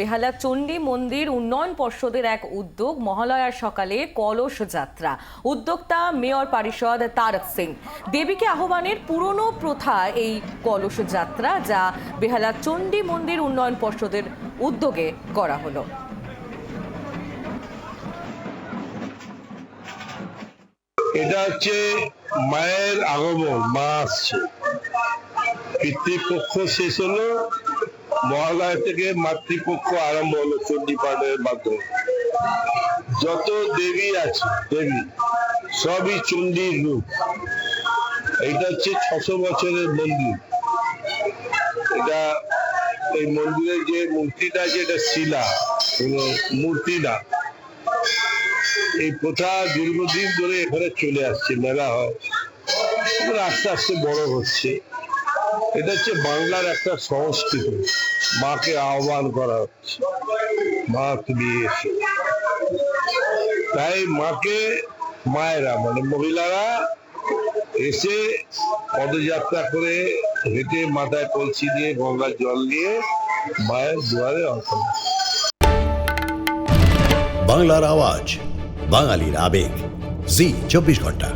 বেহালা চণ্ডী মন্দির উন্নয়ন পর্ষদের এক উদ্যোগ মহালয়ার সকালে কলস যাত্রা। উদ্যোক্তা মেয়র পারিষদ তারক সিং। দেবীকে আহ্বানের পুরনো প্রথা এই কলস যাত্রা যা বেহালা চণ্ডী মন্দির উন্নয়ন পর্ষদের উদ্যোগে করা হলো। এটা হচ্ছে মায়ের আগমন, মা আসছে। পিতৃপক্ষ শেষ হলো মহালয়া থেকে মাতৃপক্ষ আরম্ভ হলো চণ্ডী পাঠের মাধ্যমে। যত দেবী আছে, দেবী, সবই চণ্ডীর রূপ। এটা হচ্ছে ছশো বছরের মন্দির। এটা এই মন্দিরের যে মূর্তিটা আছে, এটা শিলা, কোনো মূর্তি না। এই প্রথা দীর্ঘদিন ধরে এখানে চলে আসছে, মেলা হয়। আস্তে আস্তে বড় হচ্ছে। এটা হচ্ছে বাংলার একটা সংস্কৃতি। মাকে আহ্বান করা হচ্ছে। মা তুমি এসো। তাই মাকে মায়েরা মানে মহিলারা এসে পদযাত্রা করে হেঁটে মাথায় কলসি দিয়ে গঙ্গার জল নিয়ে মায়ের দুয়ারে অর্পণ। বাংলার আওয়াজ, বাঙালির আবেগ। জি, চব্বিশ ঘণ্টা।